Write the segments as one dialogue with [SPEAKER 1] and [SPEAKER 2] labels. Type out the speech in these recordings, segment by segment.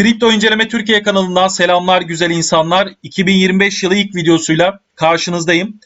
[SPEAKER 1] Kripto İnceleme Türkiye kanalından selamlar güzel insanlar. 2025 yılı ilk videosuyla karşınızdayım.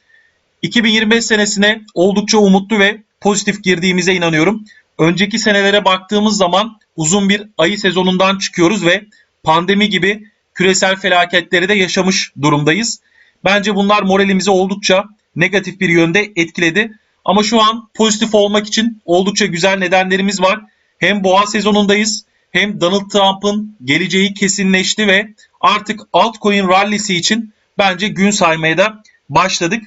[SPEAKER 1] 2025 senesine oldukça umutlu ve pozitif girdiğimize inanıyorum. Önceki senelere baktığımız zaman uzun bir ayı sezonundan çıkıyoruz ve pandemi gibi küresel felaketleri de yaşamış durumdayız. Bence bunlar moralimizi oldukça negatif bir yönde etkiledi. Ama şu an pozitif olmak için oldukça güzel nedenlerimiz var. Hem boğa sezonundayız hem Donald Trump'ın geleceği kesinleşti ve artık altcoin rallisi için bence gün saymaya da başladık.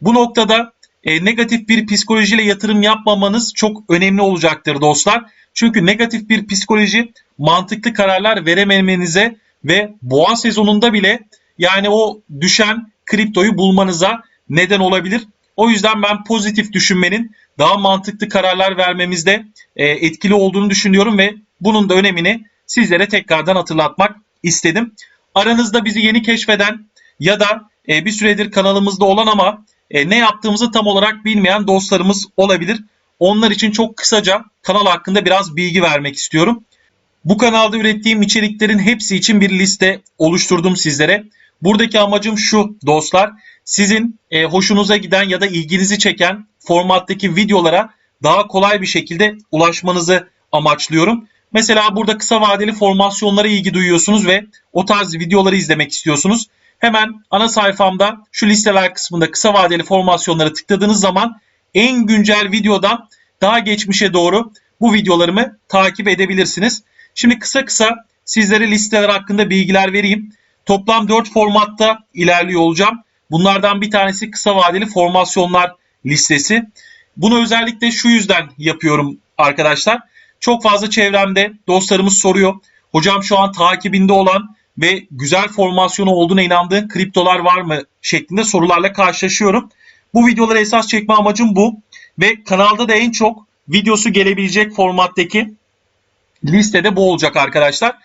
[SPEAKER 1] Bu noktada e, negatif bir psikolojiyle yatırım yapmamanız çok önemli olacaktır dostlar. Çünkü negatif bir psikoloji mantıklı kararlar verememenize ve boğa sezonunda bile yani o düşen kriptoyu bulmanıza neden olabilir. O yüzden ben pozitif düşünmenin daha mantıklı kararlar vermemizde e, etkili olduğunu düşünüyorum ve bunun da önemini sizlere tekrardan hatırlatmak istedim. Aranızda bizi yeni keşfeden ya da e, bir süredir kanalımızda olan ama e, ne yaptığımızı tam olarak bilmeyen dostlarımız olabilir. Onlar için çok kısaca kanal hakkında biraz bilgi vermek istiyorum. Bu kanalda ürettiğim içeriklerin hepsi için bir liste oluşturdum sizlere. Buradaki amacım şu dostlar. Sizin e, hoşunuza giden ya da ilginizi çeken formattaki videolara daha kolay bir şekilde ulaşmanızı amaçlıyorum. Mesela burada kısa vadeli formasyonlara ilgi duyuyorsunuz ve o tarz videoları izlemek istiyorsunuz. Hemen ana sayfamda şu listeler kısmında kısa vadeli formasyonlara tıkladığınız zaman en güncel videodan daha geçmişe doğru bu videolarımı takip edebilirsiniz. Şimdi kısa kısa sizlere listeler hakkında bilgiler vereyim. Toplam 4 formatta ilerliyor olacağım. Bunlardan bir tanesi kısa vadeli formasyonlar listesi. Bunu özellikle şu yüzden yapıyorum arkadaşlar. Çok fazla çevremde dostlarımız soruyor. Hocam şu an takibinde olan ve güzel formasyonu olduğuna inandığın kriptolar var mı şeklinde sorularla karşılaşıyorum. Bu videoları esas çekme amacım bu. Ve kanalda da en çok videosu gelebilecek formattaki listede bu olacak arkadaşlar.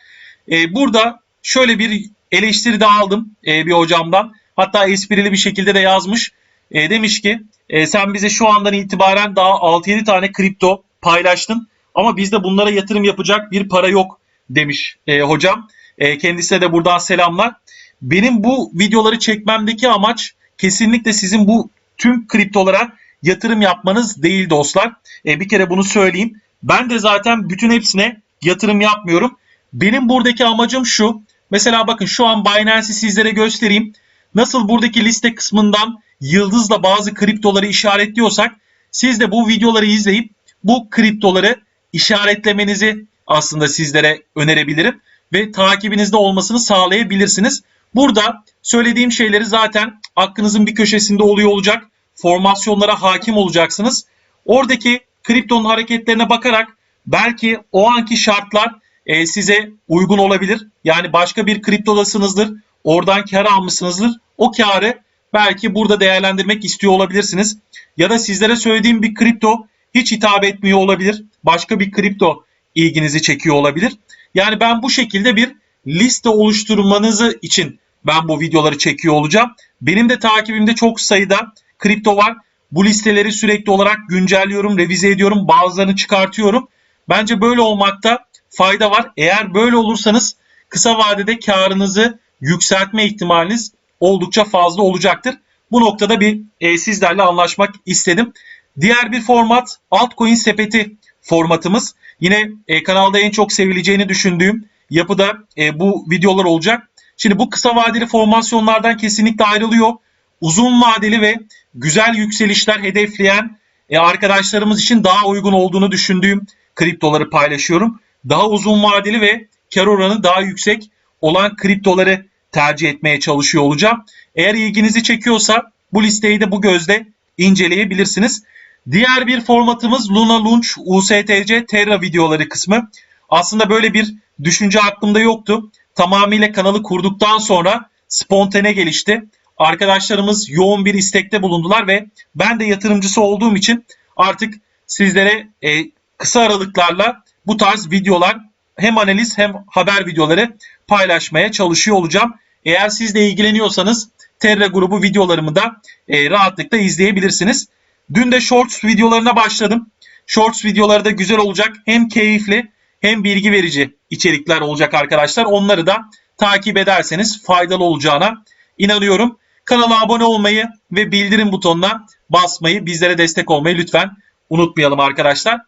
[SPEAKER 1] Ee, burada şöyle bir eleştiri de aldım e, bir hocamdan. Hatta esprili bir şekilde de yazmış. E, demiş ki e, sen bize şu andan itibaren daha 6-7 tane kripto paylaştın. Ama bizde bunlara yatırım yapacak bir para yok demiş e, hocam. E, kendisine de buradan selamlar. Benim bu videoları çekmemdeki amaç kesinlikle sizin bu tüm kriptolara yatırım yapmanız değil dostlar. E, bir kere bunu söyleyeyim. Ben de zaten bütün hepsine yatırım yapmıyorum. Benim buradaki amacım şu. Mesela bakın şu an Binance'i sizlere göstereyim. Nasıl buradaki liste kısmından yıldızla bazı kriptoları işaretliyorsak siz de bu videoları izleyip bu kriptoları işaretlemenizi aslında sizlere önerebilirim ve takibinizde olmasını sağlayabilirsiniz. Burada söylediğim şeyleri zaten aklınızın bir köşesinde oluyor olacak. Formasyonlara hakim olacaksınız. Oradaki kriptonun hareketlerine bakarak belki o anki şartlar e, size uygun olabilir. Yani başka bir kriptodasınızdır. Oradan kar almışsınızdır. O karı belki burada değerlendirmek istiyor olabilirsiniz. Ya da sizlere söylediğim bir kripto hiç hitap etmiyor olabilir. Başka bir kripto ilginizi çekiyor olabilir. Yani ben bu şekilde bir liste oluşturmanızı için ben bu videoları çekiyor olacağım. Benim de takibimde çok sayıda kripto var. Bu listeleri sürekli olarak güncelliyorum, revize ediyorum, bazılarını çıkartıyorum. Bence böyle olmakta fayda var. Eğer böyle olursanız kısa vadede karınızı yükseltme ihtimaliniz oldukça fazla olacaktır. Bu noktada bir e, sizlerle anlaşmak istedim. Diğer bir format altcoin sepeti formatımız. Yine e, kanalda en çok sevileceğini düşündüğüm yapıda e, bu videolar olacak. Şimdi bu kısa vadeli formasyonlardan kesinlikle ayrılıyor. Uzun vadeli ve güzel yükselişler hedefleyen e, arkadaşlarımız için daha uygun olduğunu düşündüğüm kriptoları paylaşıyorum. Daha uzun vadeli ve kar oranı daha yüksek olan kriptoları tercih etmeye çalışıyor olacağım. Eğer ilginizi çekiyorsa bu listeyi de bu gözle inceleyebilirsiniz. Diğer bir formatımız Luna Launch USTC Terra videoları kısmı. Aslında böyle bir düşünce aklımda yoktu. Tamamıyla kanalı kurduktan sonra spontane gelişti. Arkadaşlarımız yoğun bir istekte bulundular ve ben de yatırımcısı olduğum için artık sizlere e, kısa aralıklarla bu tarz videolar hem analiz hem haber videoları paylaşmaya çalışıyor olacağım. Eğer siz de ilgileniyorsanız Terra grubu videolarımı da e, rahatlıkla izleyebilirsiniz. Dün de Shorts videolarına başladım. Shorts videoları da güzel olacak. Hem keyifli hem bilgi verici içerikler olacak arkadaşlar. Onları da takip ederseniz faydalı olacağına inanıyorum. Kanala abone olmayı ve bildirim butonuna basmayı, bizlere destek olmayı lütfen unutmayalım arkadaşlar.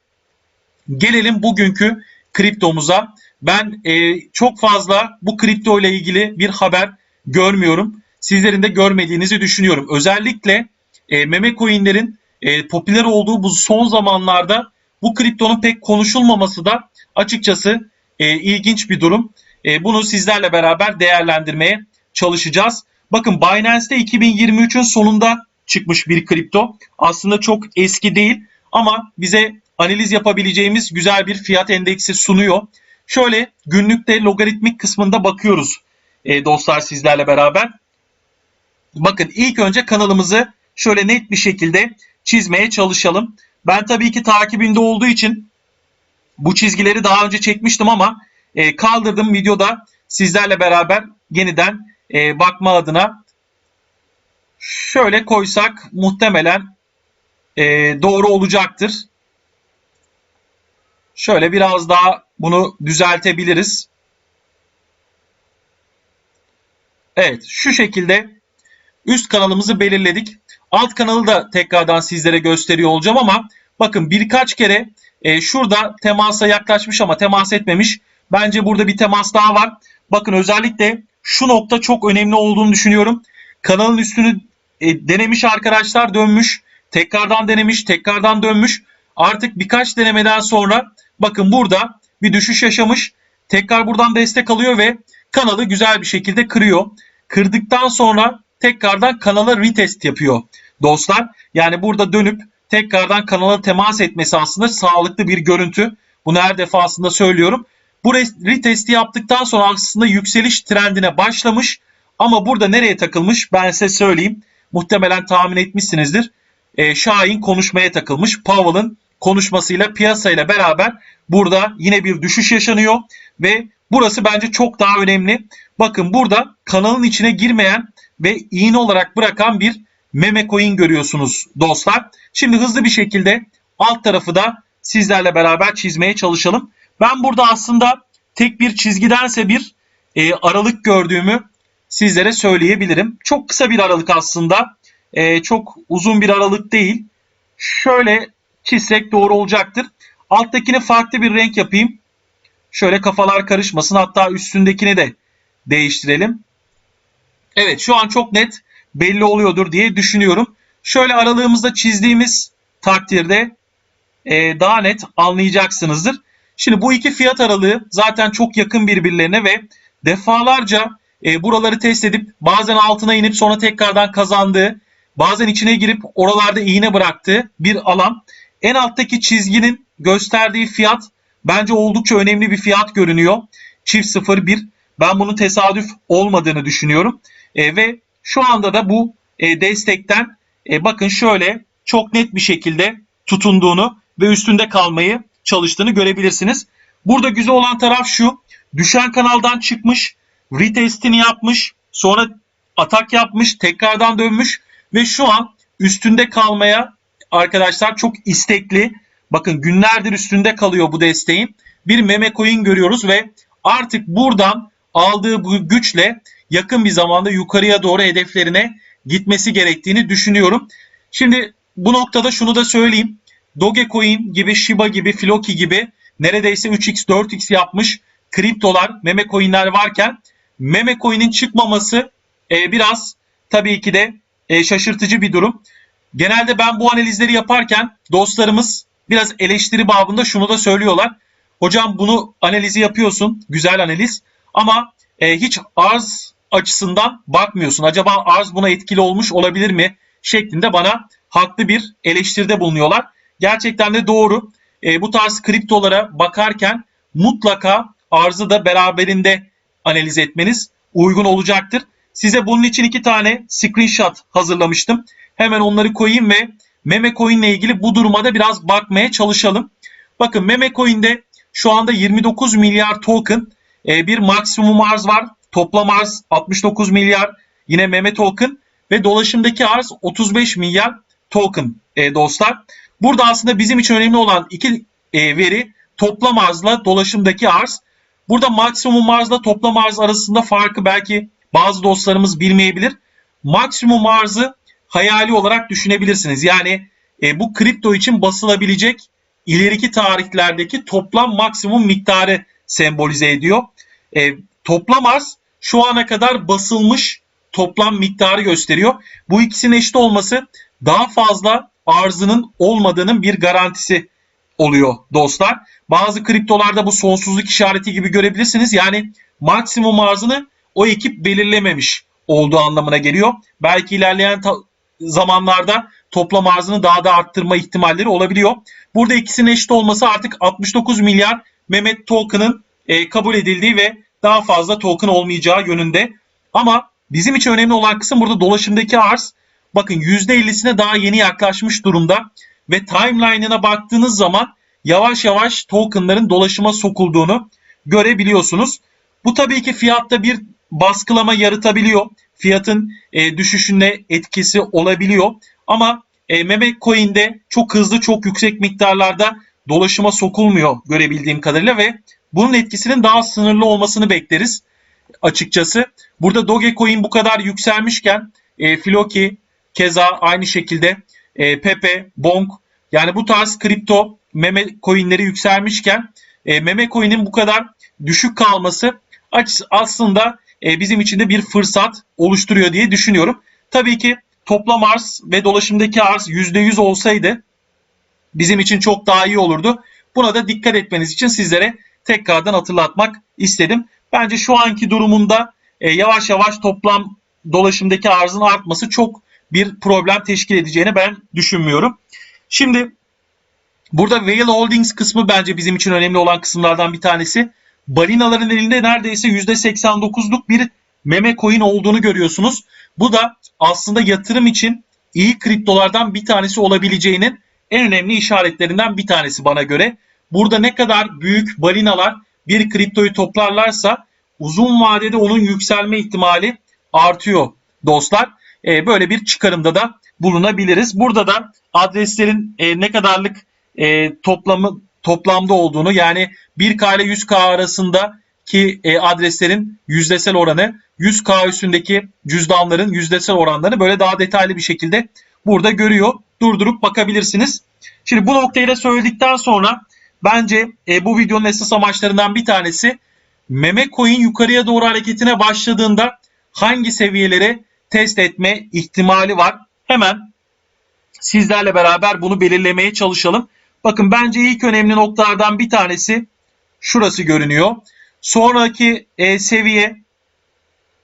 [SPEAKER 1] Gelelim bugünkü kriptomuza. Ben e, çok fazla bu kripto ile ilgili bir haber görmüyorum. Sizlerin de görmediğinizi düşünüyorum. Özellikle e, meme coinlerin e, popüler olduğu bu son zamanlarda bu kriptonun pek konuşulmaması da açıkçası e, ilginç bir durum. E, bunu sizlerle beraber değerlendirmeye çalışacağız. Bakın Binance'de 2023'ün sonunda çıkmış bir kripto. Aslında çok eski değil ama bize analiz yapabileceğimiz güzel bir fiyat endeksi sunuyor. Şöyle günlükte logaritmik kısmında bakıyoruz e, dostlar sizlerle beraber. Bakın ilk önce kanalımızı şöyle net bir şekilde çizmeye çalışalım. Ben tabii ki takibinde olduğu için bu çizgileri daha önce çekmiştim ama e, kaldırdım videoda sizlerle beraber yeniden e, bakma adına. Şöyle koysak muhtemelen e, doğru olacaktır. Şöyle biraz daha bunu düzeltebiliriz. Evet şu şekilde üst kanalımızı belirledik. Alt kanalı da tekrardan sizlere gösteriyor olacağım ama bakın birkaç kere e, şurada temasa yaklaşmış ama temas etmemiş. Bence burada bir temas daha var. Bakın özellikle şu nokta çok önemli olduğunu düşünüyorum. Kanalın üstünü e, denemiş arkadaşlar dönmüş. Tekrardan denemiş, tekrardan dönmüş. Artık birkaç denemeden sonra bakın burada bir düşüş yaşamış. Tekrar buradan destek alıyor ve kanalı güzel bir şekilde kırıyor. Kırdıktan sonra tekrardan kanala retest yapıyor dostlar. Yani burada dönüp tekrardan kanala temas etmesi aslında sağlıklı bir görüntü. Bunu her defasında söylüyorum. Bu retesti yaptıktan sonra aslında yükseliş trendine başlamış. Ama burada nereye takılmış ben size söyleyeyim. Muhtemelen tahmin etmişsinizdir. E, Şahin konuşmaya takılmış. Powell'ın konuşmasıyla piyasayla beraber burada yine bir düşüş yaşanıyor. Ve burası bence çok daha önemli. Bakın burada kanalın içine girmeyen ve iğne olarak bırakan bir meme coin görüyorsunuz dostlar. Şimdi hızlı bir şekilde alt tarafı da sizlerle beraber çizmeye çalışalım. Ben burada aslında tek bir çizgidense bir e, aralık gördüğümü sizlere söyleyebilirim. Çok kısa bir aralık aslında. E, çok uzun bir aralık değil. Şöyle çizsek doğru olacaktır. Alttakini farklı bir renk yapayım. Şöyle kafalar karışmasın. Hatta üstündekini de değiştirelim. Evet şu an çok net belli oluyordur diye düşünüyorum. Şöyle aralığımızda çizdiğimiz takdirde e, daha net anlayacaksınızdır. Şimdi bu iki fiyat aralığı zaten çok yakın birbirlerine ve defalarca e, buraları test edip bazen altına inip sonra tekrardan kazandığı, bazen içine girip oralarda iğne bıraktığı bir alan. En alttaki çizginin gösterdiği fiyat bence oldukça önemli bir fiyat görünüyor. Çift 01 ben bunun tesadüf olmadığını düşünüyorum. E, ve şu anda da bu e, destekten e, bakın şöyle çok net bir şekilde tutunduğunu ve üstünde kalmayı çalıştığını görebilirsiniz. Burada güzel olan taraf şu. Düşen kanaldan çıkmış, retestini yapmış, sonra atak yapmış, tekrardan dönmüş ve şu an üstünde kalmaya arkadaşlar çok istekli. Bakın günlerdir üstünde kalıyor bu desteğin. Bir meme coin görüyoruz ve artık buradan aldığı bu güçle yakın bir zamanda yukarıya doğru hedeflerine gitmesi gerektiğini düşünüyorum. Şimdi bu noktada şunu da söyleyeyim. Dogecoin gibi, Shiba gibi, Floki gibi neredeyse 3x, 4x yapmış kriptolar, meme coinler varken meme coin'in çıkmaması e, biraz tabii ki de e, şaşırtıcı bir durum. Genelde ben bu analizleri yaparken dostlarımız biraz eleştiri babında şunu da söylüyorlar. Hocam bunu analizi yapıyorsun, güzel analiz ama e, hiç arz açısından bakmıyorsun. Acaba arz buna etkili olmuş olabilir mi? Şeklinde bana haklı bir eleştiride bulunuyorlar. Gerçekten de doğru. E, bu tarz kriptolara bakarken mutlaka arzı da beraberinde analiz etmeniz uygun olacaktır. Size bunun için iki tane screenshot hazırlamıştım. Hemen onları koyayım ve meme coin ile ilgili bu duruma da biraz bakmaya çalışalım. Bakın meme coin'de şu anda 29 milyar token e, bir maksimum arz var. Toplam arz 69 milyar yine meme token ve dolaşımdaki arz 35 milyar token e, dostlar. Burada aslında bizim için önemli olan iki e, veri toplam arzla dolaşımdaki arz. Burada maksimum arzla toplam arz arasında farkı belki bazı dostlarımız bilmeyebilir. Maksimum arzı hayali olarak düşünebilirsiniz. Yani e, bu kripto için basılabilecek ileriki tarihlerdeki toplam maksimum miktarı sembolize ediyor. E, toplam arz şu ana kadar basılmış toplam miktarı gösteriyor. Bu ikisinin eşit olması daha fazla arzının olmadığının bir garantisi oluyor dostlar. Bazı kriptolarda bu sonsuzluk işareti gibi görebilirsiniz. Yani maksimum arzını o ekip belirlememiş olduğu anlamına geliyor. Belki ilerleyen zamanlarda toplam arzını daha da arttırma ihtimalleri olabiliyor. Burada ikisinin eşit olması artık 69 milyar Mehmet token'ın e, kabul edildiği ve daha fazla token olmayacağı yönünde. Ama bizim için önemli olan kısım burada dolaşımdaki arz. Bakın %50'sine daha yeni yaklaşmış durumda ve timeline'ına baktığınız zaman yavaş yavaş tokenların dolaşıma sokulduğunu görebiliyorsunuz. Bu tabii ki fiyatta bir baskılama yaratabiliyor. Fiyatın e, düşüşüne etkisi olabiliyor. Ama e, meme coin'de çok hızlı çok yüksek miktarlarda dolaşıma sokulmuyor görebildiğim kadarıyla ve bunun etkisinin daha sınırlı olmasını bekleriz açıkçası. Burada Dogecoin bu kadar yükselmişken e, Floki keza aynı şekilde e, Pepe, Bonk yani bu tarz kripto meme coinleri yükselmişken e, meme coin'in bu kadar düşük kalması aslında e, bizim için de bir fırsat oluşturuyor diye düşünüyorum. Tabii ki toplam arz ve dolaşımdaki arz %100 olsaydı bizim için çok daha iyi olurdu. Buna da dikkat etmeniz için sizlere tekrardan hatırlatmak istedim. Bence şu anki durumunda e, yavaş yavaş toplam dolaşımdaki arzın artması çok bir problem teşkil edeceğini ben düşünmüyorum. Şimdi burada Whale Holdings kısmı bence bizim için önemli olan kısımlardan bir tanesi. Balinaların elinde neredeyse %89'luk bir meme coin olduğunu görüyorsunuz. Bu da aslında yatırım için iyi kriptolardan bir tanesi olabileceğinin en önemli işaretlerinden bir tanesi bana göre. Burada ne kadar büyük balinalar bir kriptoyu toplarlarsa uzun vadede onun yükselme ihtimali artıyor dostlar. E, böyle bir çıkarımda da bulunabiliriz. Burada da adreslerin e, ne kadarlık e, toplamı toplamda olduğunu yani 1K ile 100K arasındaki e, adreslerin yüzdesel oranı 100K üstündeki cüzdanların yüzdesel oranlarını böyle daha detaylı bir şekilde burada görüyor. Durdurup bakabilirsiniz. Şimdi bu noktayı da söyledikten sonra bence e, bu videonun esas amaçlarından bir tanesi meme coin yukarıya doğru hareketine başladığında hangi seviyelere test etme ihtimali var? Hemen sizlerle beraber bunu belirlemeye çalışalım. Bakın bence ilk önemli noktalardan bir tanesi şurası görünüyor. Sonraki e, seviye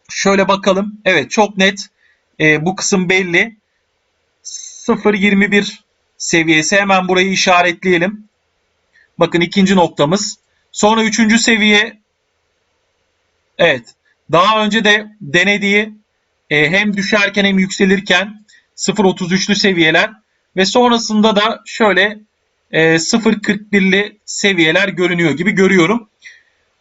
[SPEAKER 1] şöyle bakalım. Evet çok net e, bu kısım belli. 0.21 seviyesi hemen burayı işaretleyelim. Bakın ikinci noktamız. Sonra üçüncü seviye evet daha önce de denediği e, hem düşerken hem yükselirken 0.33'lü seviyeler ve sonrasında da şöyle e, 0.41'li seviyeler görünüyor gibi görüyorum.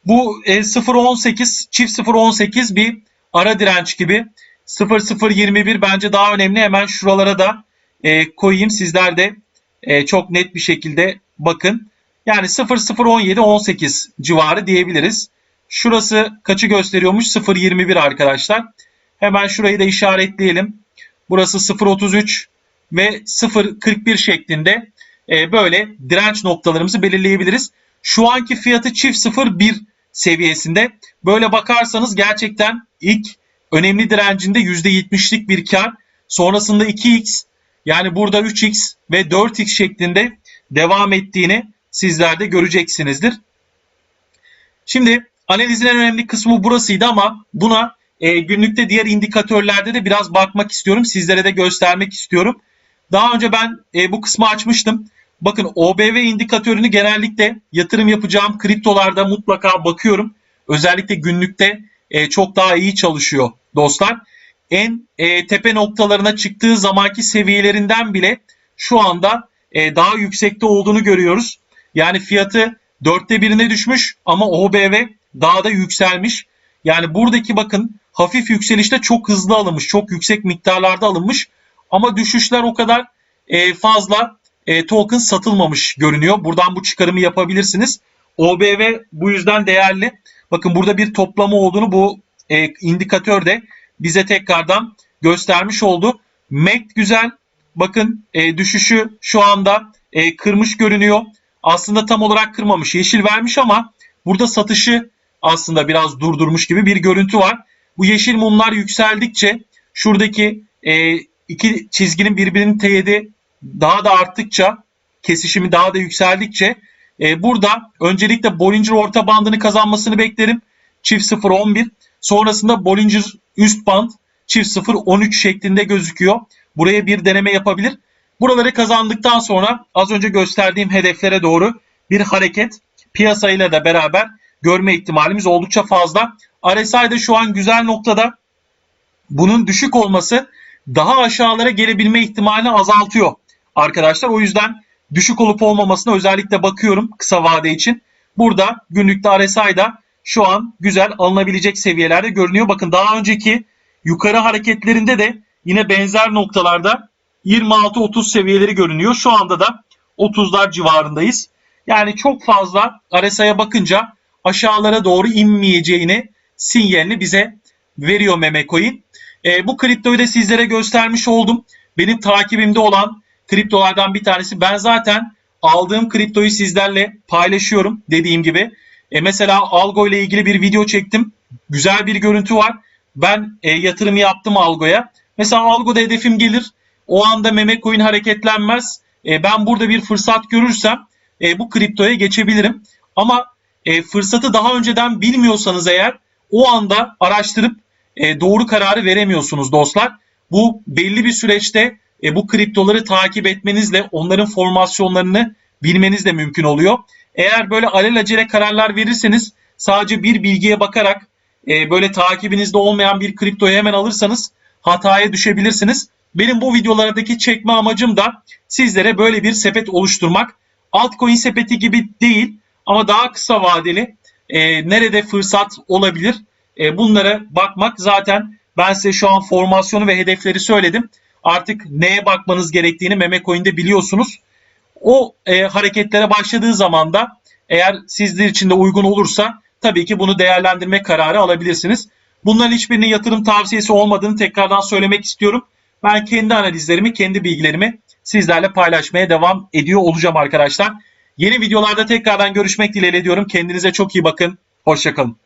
[SPEAKER 1] Bu e, 0.18 çift 0.18 bir ara direnç gibi. 0.021 bence daha önemli. Hemen şuralara da e, koyayım. Sizler de e, çok net bir şekilde bakın. Yani 0.017 18 civarı diyebiliriz. Şurası kaçı gösteriyormuş? 0.21 arkadaşlar. Hemen şurayı da işaretleyelim. Burası 0.33 ve 0.41 şeklinde e, böyle direnç noktalarımızı belirleyebiliriz. Şu anki fiyatı çift 0.1 seviyesinde. Böyle bakarsanız gerçekten ilk önemli direncinde %70'lik bir kar. Sonrasında 2x yani burada 3x ve 4x şeklinde devam ettiğini sizler de göreceksinizdir. Şimdi analizin en önemli kısmı burasıydı ama buna e, günlükte diğer indikatörlerde de biraz bakmak istiyorum. Sizlere de göstermek istiyorum. Daha önce ben e, bu kısmı açmıştım. Bakın OBV indikatörünü genellikle yatırım yapacağım kriptolarda mutlaka bakıyorum. Özellikle günlükte e, çok daha iyi çalışıyor dostlar. En e, tepe noktalarına çıktığı zamanki seviyelerinden bile şu anda e, daha yüksekte olduğunu görüyoruz. Yani fiyatı dörtte birine düşmüş ama OBV daha da yükselmiş. Yani buradaki bakın hafif yükselişte çok hızlı alınmış, çok yüksek miktarlarda alınmış ama düşüşler o kadar e, fazla e, token satılmamış görünüyor. Buradan bu çıkarımı yapabilirsiniz. OBV bu yüzden değerli. Bakın burada bir toplama olduğunu bu e, indikatör de bize tekrardan göstermiş oldu. MACD güzel. Bakın e, düşüşü şu anda e, kırmış görünüyor. Aslında tam olarak kırmamış. Yeşil vermiş ama burada satışı aslında biraz durdurmuş gibi bir görüntü var. Bu yeşil mumlar yükseldikçe şuradaki e, iki çizginin birbirini teyidi daha da arttıkça kesişimi daha da yükseldikçe e, burada öncelikle Bollinger orta bandını kazanmasını beklerim. Çift 0-11. Sonrasında Bollinger üst band çift 0-13 şeklinde gözüküyor. Buraya bir deneme yapabilir. Buraları kazandıktan sonra az önce gösterdiğim hedeflere doğru bir hareket piyasayla da beraber görme ihtimalimiz oldukça fazla. RSI'de şu an güzel noktada. Bunun düşük olması daha aşağılara gelebilme ihtimalini azaltıyor arkadaşlar. O yüzden düşük olup olmamasına özellikle bakıyorum kısa vade için. Burada günlükte RSI'da şu an güzel alınabilecek seviyelerde görünüyor. Bakın daha önceki yukarı hareketlerinde de yine benzer noktalarda 26-30 seviyeleri görünüyor. Şu anda da 30'lar civarındayız. Yani çok fazla RSI'ye bakınca aşağılara doğru inmeyeceğini sinyalini bize veriyor Memecoin. E, bu kriptoyu da sizlere göstermiş oldum. Benim takibimde olan kriptolardan bir tanesi. Ben zaten aldığım kriptoyu sizlerle paylaşıyorum dediğim gibi. E, mesela Algo ile ilgili bir video çektim. Güzel bir görüntü var. Ben e, yatırım yaptım Algo'ya. Mesela Algo'da hedefim gelir. O anda Memecoin hareketlenmez. E, ben burada bir fırsat görürsem e, bu kriptoya geçebilirim. Ama e, fırsatı daha önceden bilmiyorsanız eğer o anda araştırıp e, doğru kararı veremiyorsunuz dostlar. Bu belli bir süreçte e, bu kriptoları takip etmenizle onların formasyonlarını bilmeniz de mümkün oluyor. Eğer böyle alelacele kararlar verirseniz sadece bir bilgiye bakarak e, böyle takibinizde olmayan bir kriptoyu hemen alırsanız hataya düşebilirsiniz. Benim bu videolardaki çekme amacım da sizlere böyle bir sepet oluşturmak. Altcoin sepeti gibi değil ama daha kısa vadeli e, nerede fırsat olabilir e, bunlara bakmak zaten ben size şu an formasyonu ve hedefleri söyledim. Artık neye bakmanız gerektiğini Memecoin'de biliyorsunuz. O e, hareketlere başladığı zaman da eğer sizler için de uygun olursa tabii ki bunu değerlendirme kararı alabilirsiniz. Bunların hiçbirinin yatırım tavsiyesi olmadığını tekrardan söylemek istiyorum. Ben kendi analizlerimi, kendi bilgilerimi sizlerle paylaşmaya devam ediyor olacağım arkadaşlar. Yeni videolarda tekrardan görüşmek dileğiyle diyorum. Kendinize çok iyi bakın. Hoşçakalın.